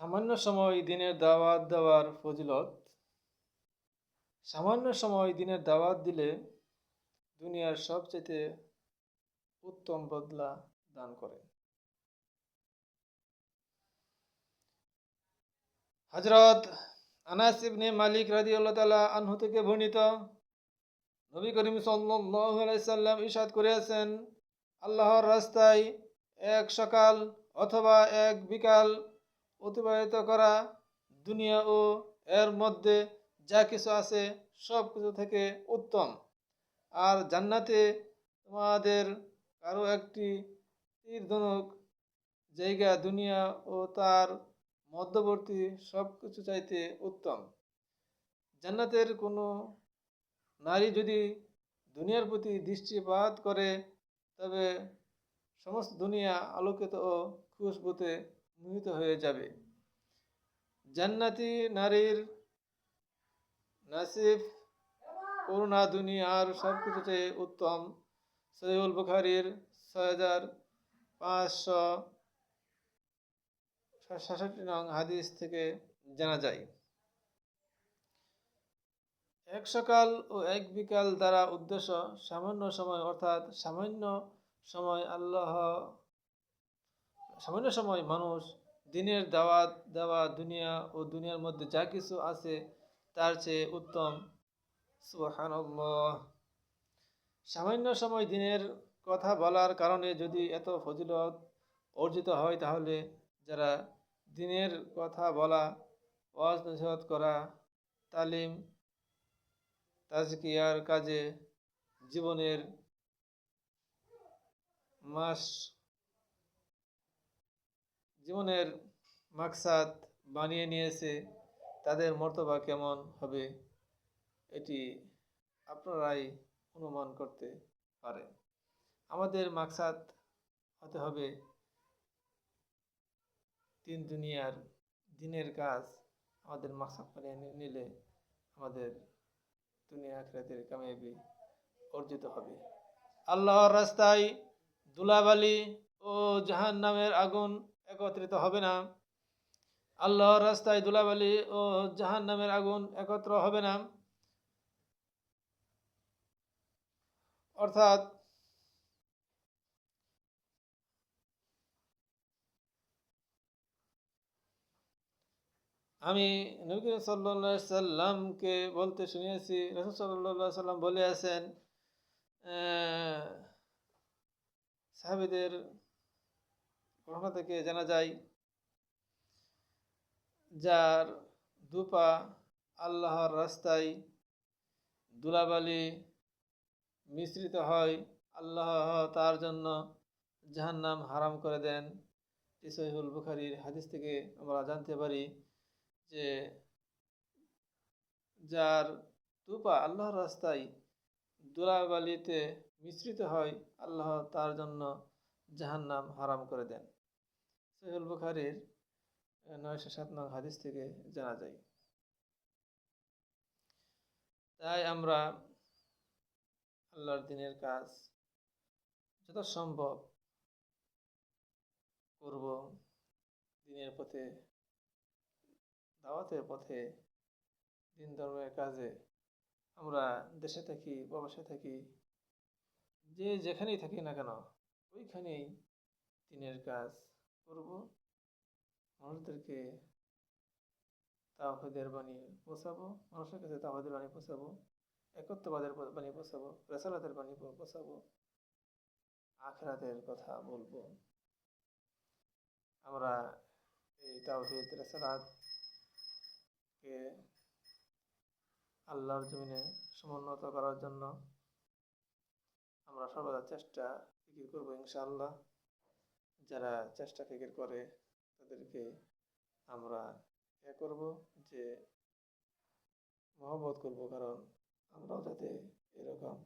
সামান্য সময় দিনের দাওয়াত দেওয়ার ফজিলত। সামান্য সময় দিনের দাওয়াত দিলে দুনিয়ার সবচেয়ে উত্তম বদলা দান করে। হজরত আনাস ইবনে মালিক রাদিয়াল্লাহু তাআলা আনহু থেকে বর্ণিত নবী করিম সাল্লাল্লাহু আলাইহি সাল্লাম ইরশাদ করেছেন আল্লাহর রাস্তায় এক সকাল অথবা এক বিকাল অতিবাহিত করা দুনিয়া ও এর মধ্যে যা কিছু আছে সব কিছু থেকে উত্তম। আর জান্নাতে তোমাদের কারও একটি তীর ধনুক জায়গা, দুনিয়া ও তার মধ্যবর্তী সব কিছু চাইতে উত্তম। জান্নাতের কোনো নারী যদি দুনিয়ার প্রতি দৃষ্টিপাত করে, তবে সমস্ত দুনিয়া আলোকিত ও খুশবুতে মোহিত হয়ে যাবে। জান্নাতি নারীর নাসিফ করুণা দুনিয়ার সব কিছুতে উত্তম। সৈয়ুল বুখারির ছয় হাজার পাঁচশো সাতষট্টি নং হাদিস থেকে জানা যায়, এক সকাল ও এক বিকাল দ্বারা উদ্দেশ্য সামান্য সময়, অর্থাৎ সামান্য সময় আল্লাহ, সামান্য সময় মানুষ দিনের দাওয়াত দেওয়া দুনিয়া ও দুনিয়ার মধ্যে যা কিছু আছে, তার চেয়ে উত্তম। সুবহানাল্লাহ। সামান্য সময় দিনের কথা বলার কারণে যদি এত ফজিলত অর্জিত হয়, তাহলে যারা দিনের কথা বলা, ওয়াজ নসিহত করা, তালিম, তাজকিয়ার কাজে জীবনের মাস জীবনের মাকসাদ বানিয়ে নিয়েছে, তাদের মর্তবা কেমন হবে এটি আপনারাই অনুমান করতে পারেন। আমাদের মাকসাদ হতে হবে তিন দুনিয়ার দিনের কাজ। আমাদের মাকসাদ বানিয়ে নিলে আমাদের দুনিয়া আখরাতের কামিয়াবি অর্জিত হবে। আল্লাহর রাস্তায় দুলাবালি ও জাহান নামের আগুন একত্রিত হবে না। আল্লাহর রাস্তায় দুলাবালি ও জাহান নামের আগুন একত্র হবে না। অর্থাৎ আমি নবী সাল্লাহ সাল্লামকে বলতে শুনিয়েছি, রসুল সাল্লাহ সাল্লাম বলে আছেন সাহাবিদের ঘটনা থেকে জানা যায়, যার দুপা আল্লাহর রাস্তায় দুলাবালি মিশ্রিত হয়, আল্লাহ তার জন্য জাহান্নাম হারাম করে দেন। ইসহিউল বুখারির হাদিস থেকে আমরা জানতে পারি যে যার দুপা আল্লাহর রাস্তায় দুলাবালিতে মিশ্রিত হয়, আল্লাহ তার জন্য জাহান্নাম হারাম করে দেন। সহিউল বুখারির নয়শো সাত নং হাদিস থেকে জানা যায়। তাই আমরা আল্লাহর দিনের কাজ যত সম্ভব করব দিনের পথে, দাওয়াতের পথে, দিন ধর্মের কাজে। আমরা দেশে থাকি, প্রবাসে থাকি, যে যেখানেই থাকি না কেন, ওইখানেই দিনের কাজ করব। মানুষদেরকে তাওহিদের বাণী পৌঁছাবো, মানুষের কাছে তাওহিদের বাণী পৌঁছাবো, একত্ববাদের বাণী পৌঁছাবো, রেসালাতের বাণী পৌঁছাবো, আখরাতের কথা বলব। আমরা এই তাওহিদ রেসালাতকে আল্লাহর জমিনে সমুন্নত করার জন্য আমরা সর্বদা চেষ্টা করব ইনশাআল্লাহ। যারা চেষ্টা ফিকির করে, তাদেরকে আমরা এ করব যে মহব্বত করব, কারণ আমরাও যাতে এরকম